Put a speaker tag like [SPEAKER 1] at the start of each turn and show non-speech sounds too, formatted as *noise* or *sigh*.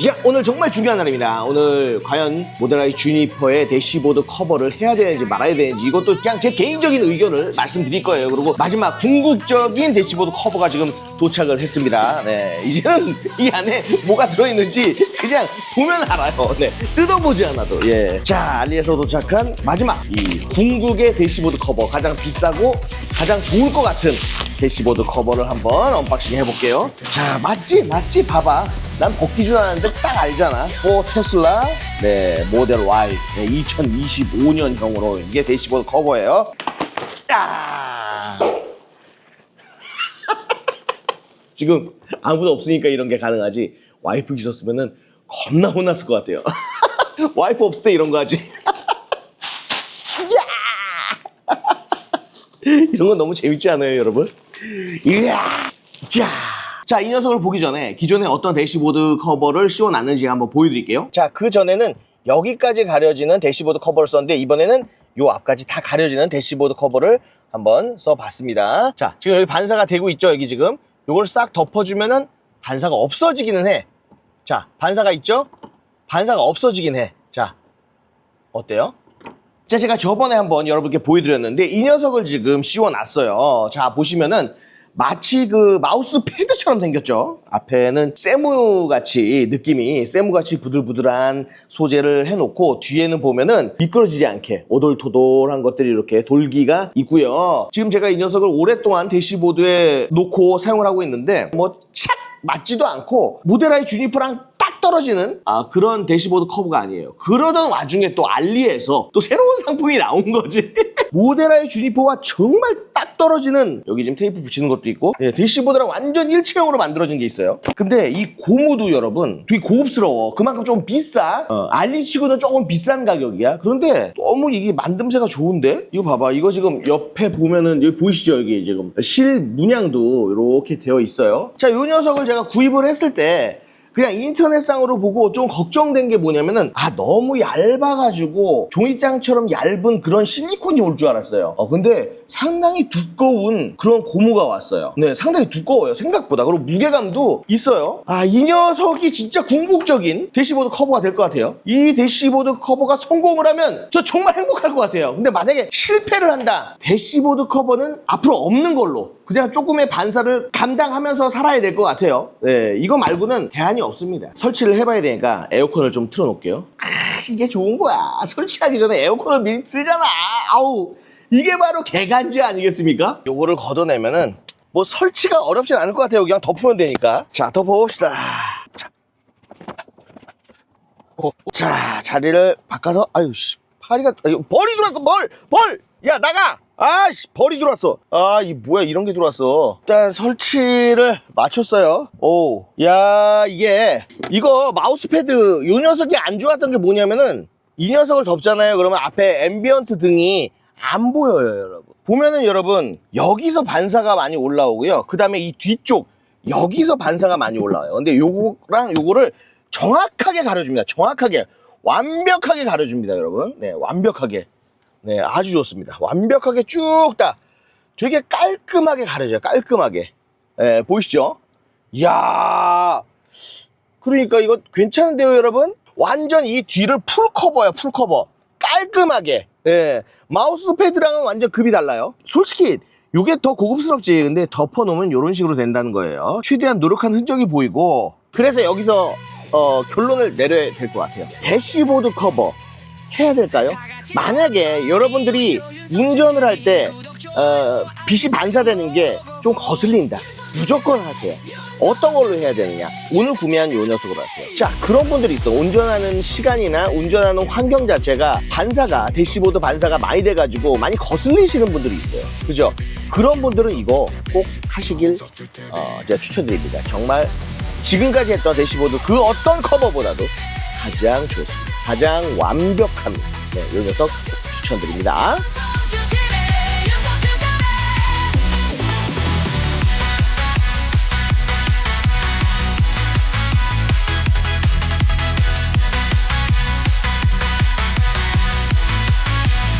[SPEAKER 1] 자, 오늘 정말 중요한 날입니다. 오늘 과연 모델라이 주니퍼의 대시보드 커버를 해야 되는지 말아야 되는지 이것도 그냥 제 개인적인 의견을 말씀드릴 거예요. 그리고 마지막 궁극적인 대시보드 커버가 지금 도착을 했습니다. 네, 이제는 이 안에 뭐가 들어있는지 그냥 보면 알아요. 네, 뜯어보지 않아도. 예. 자, 알리에서 도착한 마지막 이 궁극의 대시보드 커버 가장 비싸고 가장 좋을 것 같은 대시보드 커버를 한번 언박싱 해볼게요. 자, 맞지? 맞지? 봐봐. 난 벗기 줄 아는데 딱 알잖아. 4 테슬라, 네, 모델 Y, 네, 2025년형으로 이게 대시보드 커버예요. 야! *laughs* 지금 아무도 없으니까 이런 게 가능하지. 와이프 있었으면은 겁나 혼났을 것 같아요. *laughs* 와이프 없을 때 이런 거 하지. *laughs* 야! 이런 건 너무 재밌지 않아요, 여러분? 이야! 자! 자, 이 녀석을 보기 전에 기존에 어떤 대시보드 커버를 씌워놨는지 한번 보여드릴게요. 자, 그 전에는 여기까지 가려지는 대시보드 커버를 썼는데 이번에는 요 앞까지 다 가려지는 대시보드 커버를 한번 써봤습니다. 자, 지금 여기 반사가 되고 있죠, 여기 지금. 요걸 싹 덮어주면은 반사가 없어지기는 해. 자, 반사가 있죠? 반사가 없어지긴 해. 자, 어때요? 자, 제가 저번에 한번 여러분께 보여드렸는데 이 녀석을 지금 씌워놨어요. 자, 보시면은 마치 그 마우스 패드처럼 생겼죠. 앞에는 세무 같이 느낌이 세무 같이 부들부들한 소재를 해놓고 뒤에는 보면은 미끄러지지 않게 오돌토돌한 것들이 이렇게 돌기가 있고요. 지금 제가 이 녀석을 오랫동안 대시보드에 놓고 사용을 하고 있는데 뭐착 맞지도 않고 모델아이 주니퍼랑 딱 떨어지는 아, 그런 대시보드 커브가 아니에요. 그러던 와중에 또 알리에서 또 새로운 상품이 나온 거지. *laughs* 모델아의 주니퍼와 정말 딱 떨어지는 여기 지금 테이프 붙이는 것도 있고 예, 대시보드랑 완전 일체형으로 만들어진 게 있어요. 근데 이 고무도 여러분 되게 고급스러워. 그만큼 좀 비싸. 어, 알리치고는 조금 비싼 가격이야. 그런데 너무 이게 만듦새가 좋은데? 이거 봐봐. 이거 지금 옆에 보면은 여기 보이시죠? 여기 지금 실 문양도 이렇게 되어 있어요. 자, 이 녀석을 제가 구입을 했을 때 그냥 인터넷상으로 보고 좀 걱정된 게 뭐냐면은 아 너무 얇아가지고 종이장처럼 얇은 그런 실리콘이 올 줄 알았어요. 어 근데 상당히 두꺼운 그런 고무가 왔어요. 네, 상당히 두꺼워요. 생각보다 그리고 무게감도 있어요. 아 이 녀석이 진짜 궁극적인 대시보드 커버가 될 것 같아요. 이 대시보드 커버가 성공을 하면 저 정말 행복할 것 같아요. 근데 만약에 실패를 한다. 대시보드 커버는 앞으로 없는 걸로 그냥 조금의 반사를 감당하면서 살아야 될 것 같아요. 네, 이거 말고는 대안이 없습니다. 설치를 해봐야 되니까 에어컨을 좀 틀어놓을게요. 아, 이게 좋은 거야. 설치하기 전에 에어컨을 미리 틀잖아. 아우, 이게 바로 개간지 아니겠습니까? 요거를 걷어내면은 뭐 설치가 어렵진 않을 것 같아요. 그냥 덮으면 되니까. 자, 덮어봅시다. 자, 어, 자 자리를 바꿔서 아유 씨 파리가 아유, 벌이 들어왔어 벌! 벌! 야 나가! 아씨 벌이 들어왔어. 아 이 뭐야 이런 게 들어왔어. 일단 설치를 마쳤어요. 오 야 이게 이거 마우스패드 요 녀석이 안 좋았던 게 뭐냐면은 이 녀석을 덮잖아요. 그러면 앞에 앰비언트 등이 안 보여요 여러분. 보면은 여러분 여기서 반사가 많이 올라오고요. 그 다음에 이 뒤쪽 여기서 반사가 많이 올라와요. 근데 요거랑 요거를 정확하게 가려줍니다. 정확하게 완벽하게 가려줍니다 여러분. 네 완벽하게 네, 아주 좋습니다. 완벽하게 쭉 다 되게 깔끔하게 가려져요. 깔끔하게. 예, 보이시죠? 이야. 그러니까 이거 괜찮은데요, 여러분? 완전 이 뒤를 풀 커버야, 풀 커버. 깔끔하게. 예. 마우스 패드랑은 완전 급이 달라요. 솔직히 이게 더 고급스럽지. 근데 덮어놓으면 이런 식으로 된다는 거예요. 최대한 노력한 흔적이 보이고. 그래서 여기서 어, 결론을 내려야 될 것 같아요. 대시보드 커버. 해야 될까요? 만약에 여러분들이 운전을 할때 어, 빛이 반사되는 게 좀 거슬린다. 무조건 하세요. 어떤 걸로 해야 되느냐? 오늘 구매한 요 녀석으로 하세요. 자, 그런 분들이 있어. 운전하는 시간이나 운전하는 환경 자체가 반사가, 대시보드 반사가 많이 돼가지고 많이 거슬리시는 분들이 있어요. 그죠? 그런 분들은 이거 꼭 하시길 어, 제가 추천드립니다. 정말 지금까지 했던 대시보드 그 어떤 커버보다도 가장 좋습니다. 가장 완벽합니다. 네, 이 녀석 추천드립니다.